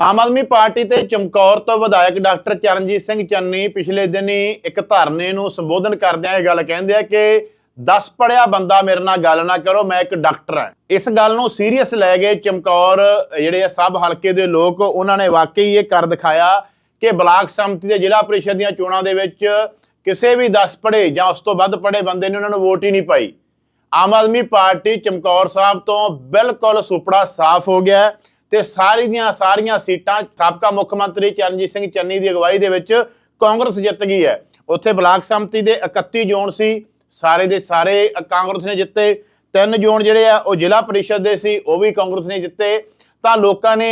Aam Aadmi party ਤੇ ਚਮਕੌਰ ਤੋਂ ਵਿਧਾਇਕ ਡਾਕਟਰ ਚਰਨਜੀਤ ਸਿੰਘ ਚੰਨੀ ਪਿਛਲੇ ਦਿਨੀ ਇੱਕ ਧਰਨੇ ਨੂੰ ਸੰਬੋਧਨ ਕਰਦਿਆਂ ਇਹ ਗੱਲ ਕਹਿੰਦੇ ਆ ਕਿ 10 ਪੜਿਆ ਬੰਦਾ ਮੇਰੇ ਨਾਲ ਗੱਲ ਨਾ ਕਰੋ, ਮੈਂ ਇੱਕ ਡਾਕਟਰ ਹਾਂ। ਇਸ ਗੱਲ ਨੂੰ ਸੀਰੀਅਸ ਲੈ ਗਏ ਚਮਕੌਰ, ਜਿਹੜੇ ਆ ਸਭ ਹਲਕੇ ਦੇ ਲੋਕ, ਉਹਨਾਂ ਨੇ ਵਾਕਈ ਇਹ ਕਰ ਦਿਖਾਇਆ ਕਿ ਬਲਾਕ ਸੰਮਤੀ ਦੇ ਜ਼ਿਲ੍ਹਾ ਪ੍ਰੀਸ਼ਦ ਦੀਆਂ ਚੋਣਾਂ ਦੇ ਵਿੱਚ ਕਿਸੇ ਵੀ 10 ਪੜੇ ਜਾਂ ਉਸ ਤੋਂ ਵੱਧ ਪੜੇ ਬੰਦੇ ਨੇ ਉਹਨਾਂ ਨੂੰ ਵੋਟ ਹੀ ਨਹੀਂ ਪਾਈ। ਆਮ ਆਦਮੀ ਪਾਰਟੀ ਚਮਕੌਰ ਸਾਹਿਬ ਤੋਂ ਬਿਲਕੁਲ ਸੁਪੜਾ ਸਾਫ਼ ਹੋ ਗਿਆ। ਤੇ ਸਾਰੀ ਦੀਆਂ ਸਾਰੀਆਂ ਸੀਟਾਂ ਸਾਬਕਾ ਮੁੱਖ ਮੰਤਰੀ ਚਰਨਜੀਤ ਸਿੰਘ ਚੰਨੀ ਦੀ ਅਗਵਾਈ ਦੇ ਵਿੱਚ ਕਾਂਗਰਸ ਜਿੱਤ ਗਈ ਹੈ। ਉੱਥੇ ਬਲਾਕ ਸੰਮਤੀ ਦੇ 31 ਜ਼ੋਨ ਸੀ। ਸਾਰੇ ਦੇ ਸਾਰੇ ਕਾਂਗਰਸ ਨੇ ਜਿੱਤੇ। ਤਿੰਨ ਜ਼ੋਨ ਜਿਹੜੇ ਆ, ਉਹ ਜ਼ਿਲ੍ਹਾ ਪਰਿਸ਼ਦ ਦੇ ਸੀ, ਉਹ ਵੀ ਕਾਂਗਰਸ ਨੇ ਜਿੱਤੇ। ਤਾਂ ਲੋਕਾਂ ਨੇ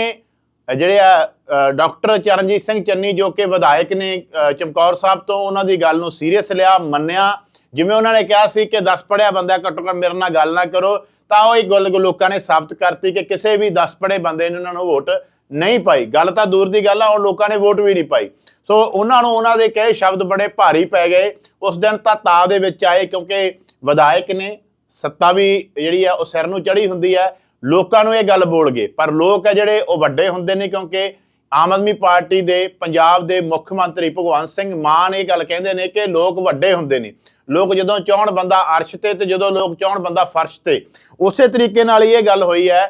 ਜਿਹੜੇ ਆ ਡਾਕਟਰ ਚਰਨਜੀਤ ਸਿੰਘ ਚੰਨੀ ਜੋ ਕਿ ਵਿਧਾਇਕ ਨੇ ਚਮਕੌਰ ਸਾਹਿਬ ਤੋਂ, ਉਹਨਾਂ ਦੀ ਗੱਲ ਨੂੰ ਸੀਰੀਅਸ ਲਿਆ, ਮੰਨਿਆ। ਜਿਵੇਂ ਉਹਨਾਂ ਨੇ ਕਿਹਾ ਸੀ ਕਿ 10 ਪੜਿਆ ਬੰਦਾ ਘੱਟੋ ਘੱਟ ਮੇਰੇ ਨਾਲ ਗੱਲ ਨਾ ਕਰੋ। ਤਾਂ ਉਹ ਇੱਕ ਗੱਲ ਲੋਕਾਂ ਨੇ ਸਾਬਤ ਕਰਤੀ ਕਿ ਕਿਸੇ ਵੀ 10 ਪੜੇ ਬੰਦੇ ਨੇ ਉਹਨਾਂ ਨੂੰ ਵੋਟ ਨਹੀਂ ਪਾਈ। ਗੱਲ ਤਾਂ ਦੂਰ ਦੀ ਗੱਲ ਆ ਉਹ ਲੋਕਾਂ ਨੇ ਵੋਟ ਵੀ ਨਹੀਂ ਪਾਈ। ਸੋ ਉਹਨਾਂ ਨੂੰ ਉਹਨਾਂ ਦੇ ਕਹੇ ਸ਼ਬਦ ਬੜੇ ਭਾਰੀ ਪੈ ਗਏ। ਉਸ ਦਿਨ ਤਾਂ ਤਾ ਦੇ ਵਿੱਚ ਆਏ ਕਿਉਂਕਿ ਵਿਧਾਇਕ ਨੇ ਸੱਤਾ ਵੀ ਜਿਹੜੀ ਆ, ਉਹ ਸਿਰ ਨੂੰ ਚੜੀ ਹੁੰਦੀ ਹੈ ਲੋਕਾਂ ਨੂੰ ਇਹ ਗੱਲ ਬੋਲ ਗਏ। ਪਰ ਲੋਕ ਆ ਜਿਹੜੇ ਉਹ ਵੱਡੇ ਹੁੰਦੇ ਨੇ ਕਿਉਂਕਿ ਆਮ ਆਦਮੀ ਪਾਰਟੀ ਦੇ ਪੰਜਾਬ ਦੇ ਮੁੱਖ ਮੰਤਰੀ ਭਗਵੰਤ ਸਿੰਘ ਮਾਨ ਇਹ ਗੱਲ ਕਹਿੰਦੇ ਨੇ ਕਿ ਲੋਕ ਵੱਡੇ ਹੁੰਦੇ ਨੇ। ਲੋਕ ਜਦੋਂ ਚਾਹਣ ਬੰਦਾ ਅਰਸ਼ ਤੇ ਤੇ ਜਦੋਂ ਲੋਕ ਚਾਹਣ ਬੰਦਾ ਫਰਸ਼ ਤੇ। ਉਸੇ ਤਰੀਕੇ ਨਾਲ ਹੀ ਇਹ ਗੱਲ ਹੋਈ ਹੈ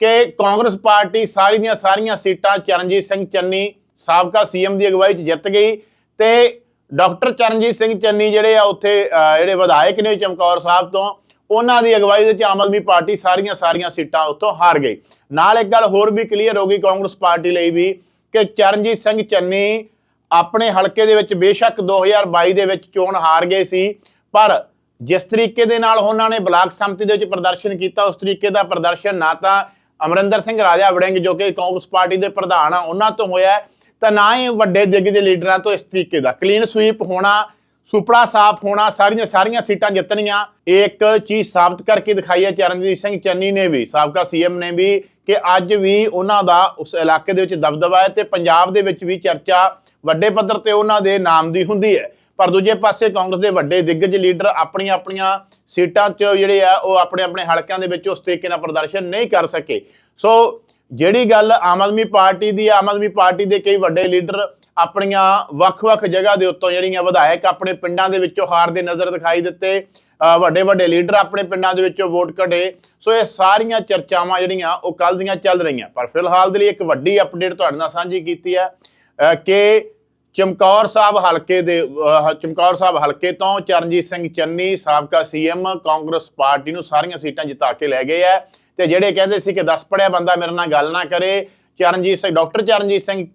ਕਿ ਕਾਂਗਰਸ ਪਾਰਟੀ ਸਾਰੀ ਦੀਆਂ ਸਾਰੀਆਂ ਸੀਟਾਂ ਚਰਨਜੀਤ ਸਿੰਘ ਚੰਨੀ, ਸਾਬਕਾ ਸੀਐਮ ਦੀ ਅਗਵਾਈ 'ਚ ਜਿੱਤ ਗਈ ਤੇ ਡਾਕਟਰ ਚਰਨਜੀਤ ਸਿੰਘ ਚੰਨੀ ਜਿਹੜੇ ਆ ਉੱਥੇ ਜਿਹੜੇ ਵਿਧਾਇਕ ਨੇ ਚਮਕੌਰ ਸਾਹਿਬ ਤੋਂ ਉਹਨਾਂ ਦੀ ਅਗਵਾਈ ਦੇ ਵਿੱਚ ਆਮ ਆਦਮੀ ਪਾਰਟੀ ਸਾਰੀਆਂ ਸਾਰੀਆਂ ਸੀਟਾਂ ਉੱਥੋਂ ਹਾਰ ਗਈ। ਨਾਲ ਇੱਕ ਗੱਲ ਹੋਰ ਵੀ ਕਲੀਅਰ ਹੋ ਗਈ ਕਾਂਗਰਸ ਪਾਰਟੀ ਲਈ ਵੀ ਕਿ ਚਰਨਜੀਤ ਸਿੰਘ ਚੰਨੀ ਆਪਣੇ ਹਲਕੇ ਦੇ ਵਿੱਚ ਬੇਸ਼ੱਕ 2022 ਦੇ ਵਿੱਚ ਚੋਣ ਹਾਰ ਗਏ ਸੀ, ਪਰ ਜਿਸ ਤਰੀਕੇ ਦੇ ਨਾਲ ਉਹਨਾਂ ਨੇ ਬਲਾਕ ਸੰਮਤੀ ਦੇ ਵਿੱਚ ਪ੍ਰਦਰਸ਼ਨ ਕੀਤਾ, ਉਸ ਤਰੀਕੇ ਦਾ ਪ੍ਰਦਰਸ਼ਨ ਨਾ ਤਾਂ ਅਮਰਿੰਦਰ ਸਿੰਘ ਰਾਜਾ ਵੜਿੰਗ ਜੋ ਕਿ ਕਾਂਗਰਸ ਪਾਰਟੀ ਦੇ ਪ੍ਰਧਾਨ ਆ, ਉਹਨਾਂ ਤੋਂ ਹੋਇਆ ਤਾਂ ਨਾ ਹੀ ਵੱਡੇ ਦਿੱਗਜ ਲੀਡਰਾਂ ਤੋਂ ਇਸ ਤਰੀਕੇ ਦਾ। ਕਲੀਨ ਸਵੀਪ ਹੋਣਾ ਸੁਪੜਾ ਸਾਫ਼ ਹੋਣਾ, ਸਾਰੀਆਂ ਸਾਰੀਆਂ ਸੀਟਾਂ ਜਿੱਤਣੀਆਂ। ਇਹ ਇੱਕ ਚੀਜ਼ ਸਾਬਤ ਕਰਕੇ ਦਿਖਾਈ ਹੈ ਚਰਨਜੀਤ ਸਿੰਘ ਚੰਨੀ ਨੇ ਵੀ, ਸਾਬਕਾ ਸੀਐਮ ਨੇ ਵੀ, ਕਿ ਅੱਜ ਵੀ ਉਹਨਾਂ ਦਾ ਉਸ ਇਲਾਕੇ ਦੇ ਵਿੱਚ ਦਬਦਬਾ ਹੈ ਤੇ ਪੰਜਾਬ ਦੇ ਵਿੱਚ ਵੀ ਚਰਚਾ ਵੱਡੇ ਪੱਧਰ ਤੇ ਉਹਨਾਂ ਦੇ ਨਾਮ ਦੀ ਹੁੰਦੀ ਹੈ। ਪਰ ਦੂਜੇ ਪਾਸੇ ਕਾਂਗਰਸ ਦੇ ਵੱਡੇ ਦਿੱਗਜ ਲੀਡਰ ਆਪਣੀਆਂ ਆਪਣੀਆਂ ਸੀਟਾਂ 'ਚ ਜਿਹੜੇ ਆ, ਉਹ ਆਪਣੇ ਆਪਣੇ ਹਲਕਿਆਂ ਦੇ ਵਿੱਚ ਉਸ ਤਰੀਕੇ ਨਾਲ ਪ੍ਰਦਰਸ਼ਨ ਨਹੀਂ ਕਰ ਸਕੇ। ਸੋ ਜਿਹੜੀ ਗੱਲ ਆਮ ਆਦਮੀ ਪਾਰਟੀ ਦੀ, ਆਮ ਆਦਮੀ ਪਾਰਟੀ ਦੇ ਕਈ ਵੱਡੇ ਲੀਡਰ ਆਪਣੀਆਂ ਵੱਖ-ਵੱਖ ਜਗ੍ਹਾ ਦੇ ਉੱਤੋਂ ਜਿਹੜੀਆਂ ਵਿਧਾਇਕ ਆਪਣੇ ਪਿੰਡਾਂ ਦੇ ਵਿੱਚੋਂ ਹਾਰਦੇ ਨਜ਼ਰ ਦਿਖਾਈ ਦਿੱਤੇ ਵੱਡੇ ਵੱਡੇ ਲੀਡਰ ਆਪਣੇ ਪਿੰਡਾਂ ਦੇ ਵਿੱਚੋਂ ਵੋਟ ਕਢੇ। ਸੋ ਇਹ ਸਾਰੀਆਂ ਚਰਚਾਵਾਂ ਜਿਹੜੀਆਂ ਉਹ ਕੱਲ ਦੀਆਂ ਚੱਲ ਰਹੀਆਂ। ਪਰ ਫਿਲਹਾਲ ਦੇ ਲਈ ਇੱਕ ਵੱਡੀ ਅਪਡੇਟ ਤੁਹਾਡੇ ਨਾਲ ਸਾਂਝੀ ਕੀਤੀ ਹੈ ਕਿ ਚਮਕੌਰ ਸਾਹਿਬ ਹਲਕੇ ਦੇ ਚਮਕੌਰ ਸਾਹਿਬ ਹਲਕੇ ਤੋਂ ਚਰਨਜੀਤ ਸਿੰਘ ਚੰਨੀ, ਸਾਬਕਾ ਸੀਐਮ, ਕਾਂਗਰਸ ਪਾਰਟੀ ਨੂੰ ਸਾਰੀਆਂ ਸੀਟਾਂ ਜਿਤਾ ਕੇ ਲੈ ਗਏ ਆ ਤੇ ਜਿਹੜੇ ਕਹਿੰਦੇ ਸੀ ਕਿ 10 ਪੜਿਆ ਬੰਦਾ ਮੇਰੇ ਨਾਲ ਗੱਲ ਨਾ ਕਰੇ, ਚਰਨਜੀਤ ਸਿੰਘ, ਡਾਕਟਰ ਚਰਨਜੀਤ ਸਿੰਘ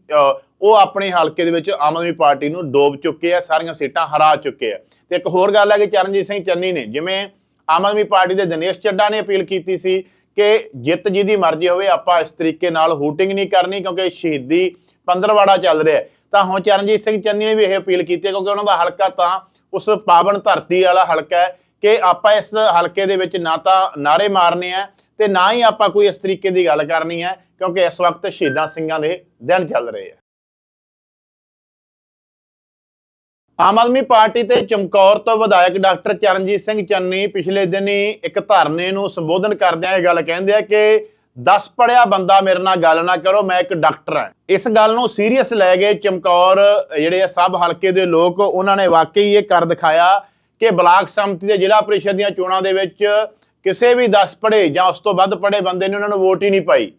ਉਹ ਆਪਣੇ ਹਲਕੇ ਦੇ ਵਿੱਚ ਆਮ ਆਦਮੀ ਪਾਰਟੀ ਨੂੰ ਡੋਬ ਚੁੱਕੇ ਆ, ਸਾਰੀਆਂ ਸੀਟਾਂ ਹਰਾ ਚੁੱਕੇ ਆ। ਤੇ ਇੱਕ ਹੋਰ ਗੱਲ ਹੈ ਕਿ ਚਰਨਜੀਤ ਸਿੰਘ ਚੰਨੀ ਨੇ ਜਿਵੇਂ ਆਮ ਆਦਮੀ ਪਾਰਟੀ ਦੇ ਦਿਨੇਸ਼ ਚੱਡਾ ਨੇ ਅਪੀਲ ਕੀਤੀ ਸੀ ਕਿ ਜਿੱਤ ਜਿਹਦੀ ਮਰਜ਼ੀ ਹੋਵੇ, ਆਪਾਂ ਇਸ ਤਰੀਕੇ ਨਾਲ ਹੂਟਿੰਗ ਨਹੀਂ ਕਰਨੀ ਕਿਉਂਕਿ ਸ਼ਹੀਦੀ ਪੰਦਰਵਾੜਾ ਚੱਲ ਰਿਹਾ ਤਾਂ ਹੁਣ ਚਰਨਜੀਤ ਸਿੰਘ ਚੰਨੀ ਨੇ ਵੀ ਇਹ ਅਪੀਲ ਕੀਤੀ ਹੈ ਕਿਉਂਕਿ ਉਹਨਾਂ ਦਾ ਹਲਕਾ ਤਾਂ ਉਸ ਪਾਵਨ ਧਰਤੀ ਵਾਲਾ ਹਲਕਾ ਹੈ ਕਿ ਆਪਾਂ ਇਸ ਹਲਕੇ ਦੇ ਵਿੱਚ ਨਾ ਤਾਂ ਨਾਰੇ ਮਾਰਨੇ ਆ ਤੇ ਨਾ ਹੀ ਆਪਾਂ ਕੋਈ ਇਸ ਤਰੀਕੇ ਦੀ ਗੱਲ ਕਰਨੀ ਹੈ ਕਿਉਂਕਿ ਇਸ ਵਕਤ ਸ਼ਹੀਦਾਂ ਸਿੰਘਾਂ ਦੇ ਦਿਨ ਚੱਲ ਰਹੇ ਆ। ਆਮ ਆਦਮੀ ਪਾਰਟੀ ਤੇ ਚਮਕੌਰ ਤੋਂ ਵਿਧਾਇਕ ਡਾਕਟਰ ਚਰਨਜੀਤ ਸਿੰਘ ਚੰਨੀ ਪਿਛਲੇ ਦਿਨੀ ਇੱਕ ਧਰਨੇ ਨੂੰ ਸੰਬੋਧਨ ਕਰਦਿਆਂ ਇਹ ਗੱਲ ਕਹਿੰਦੇ ਆ ਕਿ 10 ਪੜਿਆ ਬੰਦਾ ਮੇਰੇ ਨਾਲ ਗੱਲ ਨਾ ਕਰੋ, ਮੈਂ ਇੱਕ ਡਾਕਟਰ ਹਾਂ। ਇਸ ਗੱਲ ਨੂੰ ਸੀਰੀਅਸ ਲੈ ਗਏ ਚਮਕੌਰ ਜਿਹੜੇ ਆ, ਸਭ ਹਲਕੇ ਦੇ ਲੋਕ ਉਹਨਾਂ ਨੇ ਵਾਕਈ ਇਹ ਕਰ ਦਿਖਾਇਆ ਕਿ ਬਲਾਕ ਸੰਮਤੀ ਦੇ ਜ਼ਿਲ੍ਹਾ ਪ੍ਰੀਸ਼ਦ ਦੀਆਂ ਚੋਣਾਂ ਦੇ ਵਿੱਚ ਕਿਸੇ ਵੀ 10 ਪੜੇ ਜਾਂ ਉਸ ਤੋਂ ਵੱਧ ਪੜੇ ਬੰਦੇ ਨੇ ਉਹਨਾਂ ਨੂੰ ਵੋਟ ਹੀ ਨਹੀਂ ਪਾਈ।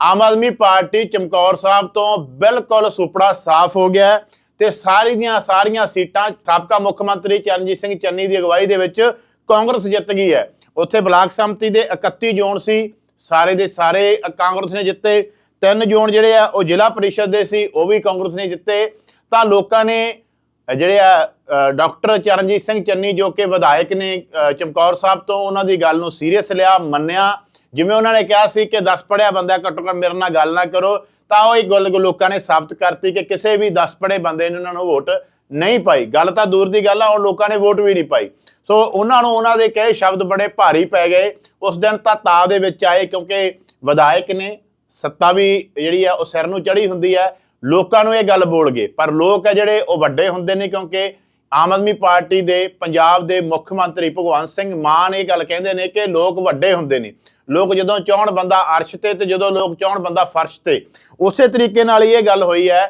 ਆਮ ਆਦਮੀ ਪਾਰਟੀ ਚਮਕੌਰ ਸਾਹਿਬ ਤੋਂ ਬਿਲਕੁਲ ਸੁਪੜਾ ਸਾਫ਼ ਹੋ ਗਿਆ। ਤੇ ਸਾਰੀ ਦੀਆਂ ਸਾਰੀਆਂ ਸੀਟਾਂ ਸਾਬਕਾ ਮੁੱਖ ਮੰਤਰੀ ਚਰਨਜੀਤ ਸਿੰਘ ਚੰਨੀ ਦੀ ਅਗਵਾਈ ਦੇ ਵਿੱਚ ਕਾਂਗਰਸ ਜਿੱਤ ਗਈ ਹੈ। ਉੱਥੇ ਬਲਾਕ ਸੰਮਤੀ ਦੇ 31 ਜ਼ੋਨ ਸੀ। ਸਾਰੇ ਦੇ ਸਾਰੇ ਕਾਂਗਰਸ ਨੇ ਜਿੱਤੇ। ਤਿੰਨ ਜ਼ੋਨ ਜਿਹੜੇ ਆ, ਉਹ ਜ਼ਿਲ੍ਹਾ ਪਰਿਸ਼ਦ ਦੇ ਸੀ, ਉਹ ਵੀ ਕਾਂਗਰਸ ਨੇ ਜਿੱਤੇ। ਤਾਂ ਲੋਕਾਂ ਨੇ ਜਿਹੜੇ ਆ ਡਾਕਟਰ ਚਰਨਜੀਤ ਸਿੰਘ ਚੰਨੀ ਜੋ ਕਿ ਵਿਧਾਇਕ ਨੇ ਚਮਕੌਰ ਸਾਹਿਬ ਤੋਂ, ਉਹਨਾਂ ਦੀ ਗੱਲ ਨੂੰ ਸੀਰੀਅਸ ਲਿਆ, ਮੰਨਿਆ। ਜਿਵੇਂ ਉਹਨਾਂ ਨੇ ਕਿਹਾ ਸੀ ਕਿ 10 ਪੜਿਆ ਬੰਦਾ ਘੱਟੋ ਘੱਟ ਮੇਰੇ ਨਾਲ ਗੱਲ ਨਾ ਕਰੋ। ਤਾਂ ਉਹ ਇੱਕ ਗੱਲ ਲੋਕਾਂ ਨੇ ਸਾਬਤ ਕਰਤੀ ਕਿ ਕਿਸੇ ਵੀ 10 ਪੜੇ ਬੰਦੇ ਨੇ ਉਹਨਾਂ ਨੂੰ ਵੋਟ ਨਹੀਂ ਪਾਈ। ਗੱਲ ਤਾਂ ਦੂਰ ਦੀ ਗੱਲ ਆ ਉਹ ਲੋਕਾਂ ਨੇ ਵੋਟ ਵੀ ਨਹੀਂ ਪਾਈ। ਸੋ ਉਹਨਾਂ ਨੂੰ ਉਹਨਾਂ ਦੇ ਕਹੇ ਸ਼ਬਦ ਬੜੇ ਭਾਰੀ ਪੈ ਗਏ। ਉਸ ਦਿਨ ਤਾਂ ਤਾ ਦੇ ਵਿੱਚ ਆਏ ਕਿਉਂਕਿ ਵਿਧਾਇਕ ਨੇ ਸੱਤਾ ਵੀ ਜਿਹੜੀ ਆ, ਉਹ ਸਿਰ ਨੂੰ ਚੜੀ ਹੁੰਦੀ ਹੈ ਲੋਕਾਂ ਨੂੰ ਇਹ ਗੱਲ ਬੋਲ ਗਏ। ਪਰ ਲੋਕ ਆ ਜਿਹੜੇ, ਉਹ ਵੱਡੇ ਹੁੰਦੇ ਨੇ ਕਿਉਂਕਿ ਆਮ ਆਦਮੀ ਪਾਰਟੀ ਦੇ ਪੰਜਾਬ ਦੇ ਮੁੱਖ ਮੰਤਰੀ ਭਗਵੰਤ ਸਿੰਘ ਮਾਨ ਇਹ ਗੱਲ ਕਹਿੰਦੇ ਨੇ ਕਿ ਲੋਕ ਵੱਡੇ ਹੁੰਦੇ ਨੇ। ਲੋਕ ਜਦੋਂ ਚਾਹਣ ਬੰਦਾ ਅਰਸ਼ ਤੇ ਤੇ ਜਦੋਂ ਲੋਕ ਚਾਹਣ ਬੰਦਾ ਫਰਸ਼ ਤੇ। ਉਸੇ ਤਰੀਕੇ ਨਾਲ ਹੀ ਇਹ ਗੱਲ ਹੋਈ ਹੈ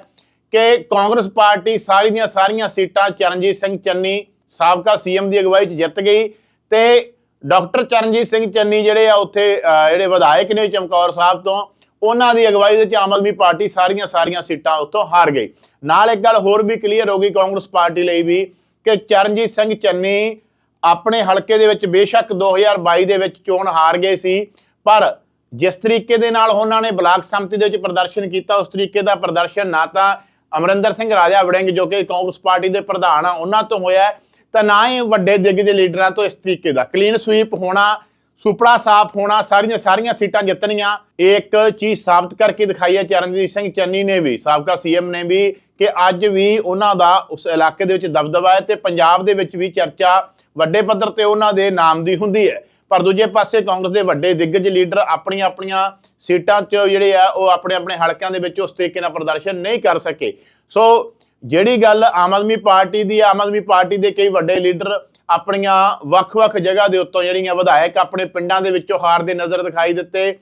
ਕਿ ਕਾਂਗਰਸ ਪਾਰਟੀ ਸਾਰੀ ਦੀਆਂ ਸਾਰੀਆਂ ਸੀਟਾਂ ਚਰਨਜੀਤ ਸਿੰਘ ਚੰਨੀ, ਸਾਬਕਾ ਸੀਐਮ ਦੀ ਅਗਵਾਈ 'ਚ ਜਿੱਤ ਗਈ ਤੇ ਡਾਕਟਰ ਚਰਨਜੀਤ ਸਿੰਘ ਚੰਨੀ ਜਿਹੜੇ ਆ ਉੱਥੇ ਜਿਹੜੇ ਵਿਧਾਇਕ ਨੇ ਚਮਕੌਰ ਸਾਹਿਬ ਤੋਂ ਉਹਨਾਂ ਦੀ ਅਗਵਾਈ ਦੇ ਵਿੱਚ ਆਮ ਆਦਮੀ ਪਾਰਟੀ ਸਾਰੀਆਂ ਸਾਰੀਆਂ ਸੀਟਾਂ ਉੱਥੋਂ ਹਾਰ ਗਈ। ਨਾਲ ਇੱਕ ਗੱਲ ਹੋਰ ਵੀ ਕਲੀਅਰ ਹੋ ਗਈ ਕਾਂਗਰਸ ਪਾਰਟੀ ਲਈ ਵੀ ਕਿ ਚਰਨਜੀਤ ਸਿੰਘ ਚੰਨੀ ਆਪਣੇ ਹਲਕੇ ਦੇ ਵਿੱਚ ਬੇਸ਼ੱਕ 2022 ਦੇ ਵਿੱਚ ਚੋਣ ਹਾਰ ਗਏ ਸੀ, ਪਰ ਜਿਸ ਤਰੀਕੇ ਦੇ ਨਾਲ ਉਹਨਾਂ ਨੇ ਬਲਾਕ ਸੰਮਤੀ ਦੇ ਵਿੱਚ ਪ੍ਰਦਰਸ਼ਨ ਕੀਤਾ, ਉਸ ਤਰੀਕੇ ਦਾ ਪ੍ਰਦਰਸ਼ਨ ਨਾ ਤਾਂ ਅਮਰਿੰਦਰ ਸਿੰਘ ਰਾਜਾ ਵੜਿੰਗ ਜੋ ਕਿ ਕਾਂਗਰਸ ਪਾਰਟੀ ਦੇ ਪ੍ਰਧਾਨ ਆ, ਉਹਨਾਂ ਤੋਂ ਹੋਇਆ ਤਾਂ ਨਾ ਹੀ ਵੱਡੇ ਦਿੱਗਜ ਲੀਡਰਾਂ ਤੋਂ ਇਸ ਤਰੀਕੇ ਦਾ। ਕਲੀਨ ਸਵੀਪ ਹੋਣਾ ਸੁਪੜਾ ਸਾਫ਼ ਹੋਣਾ, ਸਾਰੀਆਂ ਸਾਰੀਆਂ ਸੀਟਾਂ ਜਿੱਤਣੀਆਂ। ਇਹ ਇੱਕ ਚੀਜ਼ ਸਾਬਤ ਕਰਕੇ ਦਿਖਾਈ ਹੈ, ਚਰਨਜੀਤ ਸਿੰਘ ਚੰਨੀ ਨੇ ਵੀ, ਸਾਬਕਾ ਸੀਐਮ ਨੇ ਵੀ, ਕਿ ਅੱਜ ਵੀ ਉਹਨਾਂ ਦਾ ਉਸ ਇਲਾਕੇ ਦੇ ਵਿੱਚ ਦਬਦਬਾ ਹੈ ਤੇ ਪੰਜਾਬ ਦੇ ਵਿੱਚ ਵੀ ਚਰਚਾ ਵੱਡੇ ਪੱਧਰ ਤੇ ਉਹਨਾਂ ਦੇ ਨਾਮ ਦੀ ਹੁੰਦੀ ਹੈ। ਪਰ ਦੂਜੇ ਪਾਸੇ ਕਾਂਗਰਸ ਦੇ ਵੱਡੇ ਦਿੱਗਜ ਲੀਡਰ ਆਪਣੀਆਂ ਆਪਣੀਆਂ ਸੀਟਾਂ 'ਚ ਜਿਹੜੇ ਆ, ਉਹ ਆਪਣੇ ਆਪਣੇ ਹਲਕਿਆਂ ਦੇ ਵਿੱਚ ਉਸ ਤਰੀਕੇ ਨਾਲ ਪ੍ਰਦਰਸ਼ਨ ਨਹੀਂ ਕਰ ਸਕੇ। ਸੋ ਜਿਹੜੀ ਗੱਲ ਆਮ ਆਦਮੀ ਪਾਰਟੀ ਦੀ ਆਮ ਆਦਮੀ ਪਾਰਟੀ ਦੇ ਕਈ ਵੱਡੇ ਲੀਡਰ ਆਪਣੀਆਂ ਵੱਖ-ਵੱਖ ਜਗ੍ਹਾ ਦੇ ਉੱਤੋਂ ਜਿਹੜੀਆਂ ਵਿਧਾਇਕ ਆਪਣੇ ਪਿੰਡਾਂ ਦੇ ਵਿੱਚੋਂ ਹਾਰਦੇ ਨਜ਼ਰ ਦਿਖਾਈ ਦਿੱਤੇ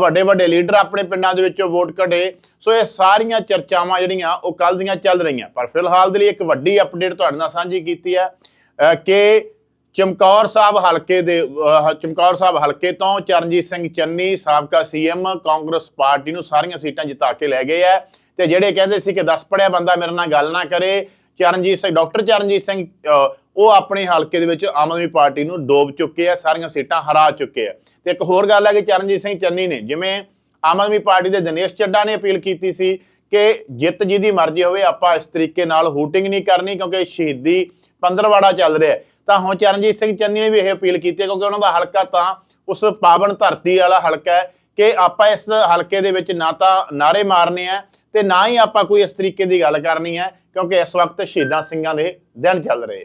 ਵੱਡੇ ਵੱਡੇ ਲੀਡਰ ਆਪਣੇ ਪਿੰਡਾਂ ਦੇ ਵਿੱਚੋਂ ਵੋਟ ਕਢੇ। ਸੋ ਇਹ ਸਾਰੀਆਂ ਚਰਚਾਵਾਂ ਜਿਹੜੀਆਂ ਉਹ ਕੱਲ ਦੀਆਂ ਚੱਲ ਰਹੀਆਂ। ਪਰ ਫਿਲਹਾਲ ਦੇ ਲਈ ਇੱਕ ਵੱਡੀ ਅਪਡੇਟ ਤੁਹਾਡੇ ਨਾਲ ਸਾਂਝੀ ਕੀਤੀ ਹੈ ਕਿ ਚਮਕੌਰ ਸਾਹਿਬ ਹਲਕੇ ਦੇ ਚਮਕੌਰ ਸਾਹਿਬ ਹਲਕੇ ਤੋਂ ਚਰਨਜੀਤ ਸਿੰਘ ਚੰਨੀ ਸਾਬਕਾ ਸੀਐਮ ਕਾਂਗਰਸ ਪਾਰਟੀ ਨੂੰ ਸਾਰੀਆਂ ਸੀਟਾਂ ਜਿਤਾ ਕੇ ਲੈ ਗਏ ਆ ਤੇ ਜਿਹੜੇ ਕਹਿੰਦੇ ਸੀ ਕਿ 10 ਪੜਿਆ ਬੰਦਾ ਮੇਰੇ ਨਾਲ ਗੱਲ ਨਾ ਕਰੇ, ਚਰਨਜੀਤ ਸਿੰਘ, ਡਾਕਟਰ ਚਰਨਜੀਤ ਸਿੰਘ ਉਹ ਆਪਣੇ ਹਲਕੇ ਦੇ ਵਿੱਚ ਆਮ ਆਦਮੀ ਪਾਰਟੀ ਨੂੰ ਡੋਬ ਚੁੱਕੇ ਆ, ਸਾਰੀਆਂ ਸੀਟਾਂ ਹਰਾ ਚੁੱਕੇ ਆ। ਤੇ ਇੱਕ ਹੋਰ ਗੱਲ ਹੈ ਕਿ ਚਰਨਜੀਤ ਸਿੰਘ ਚੰਨੀ ਨੇ ਜਿਵੇਂ ਆਮ ਆਦਮੀ ਪਾਰਟੀ ਦੇ ਦਿਨੇਸ਼ ਚੱਡਾ ਨੇ ਅਪੀਲ ਕੀਤੀ ਸੀ ਕਿ ਜਿੱਤ ਜਿਹਦੀ ਮਰਜ਼ੀ ਹੋਵੇ, ਆਪਾਂ ਇਸ ਤਰੀਕੇ ਨਾਲ ਹੂਟਿੰਗ ਨਹੀਂ ਕਰਨੀ ਕਿਉਂਕਿ ਸ਼ਹੀਦੀ ਪੰਦਰਵਾੜਾ ਚੱਲ ਰਿਹਾ ਤਾਂ ਹੁਣ ਚਰਨਜੀਤ ਸਿੰਘ ਚੰਨੀ ਨੇ ਵੀ ਇਹ ਅਪੀਲ ਕੀਤੀ ਹੈ ਕਿਉਂਕਿ ਉਹਨਾਂ ਦਾ ਹਲਕਾ ਤਾਂ ਉਸ ਪਾਵਨ ਧਰਤੀ ਵਾਲਾ ਹਲਕਾ ਹੈ ਕਿ ਆਪਾਂ ਇਸ ਹਲਕੇ ਦੇ ਵਿੱਚ ਨਾ ਤਾਂ ਨਾਰੇ ਮਾਰਨੇ ਆ ਤੇ ਨਾ ਹੀ ਆਪਾਂ ਕੋਈ ਇਸ ਤਰੀਕੇ ਦੀ ਗੱਲ ਕਰਨੀ ਹੈ ਕਿਉਂਕਿ ਇਸ ਵਕਤ ਸ਼ਹੀਦਾਂ ਸਿੰਘਾਂ ਦੇ ਦਿਨ ਚੱਲ ਰਹੇ ਆ।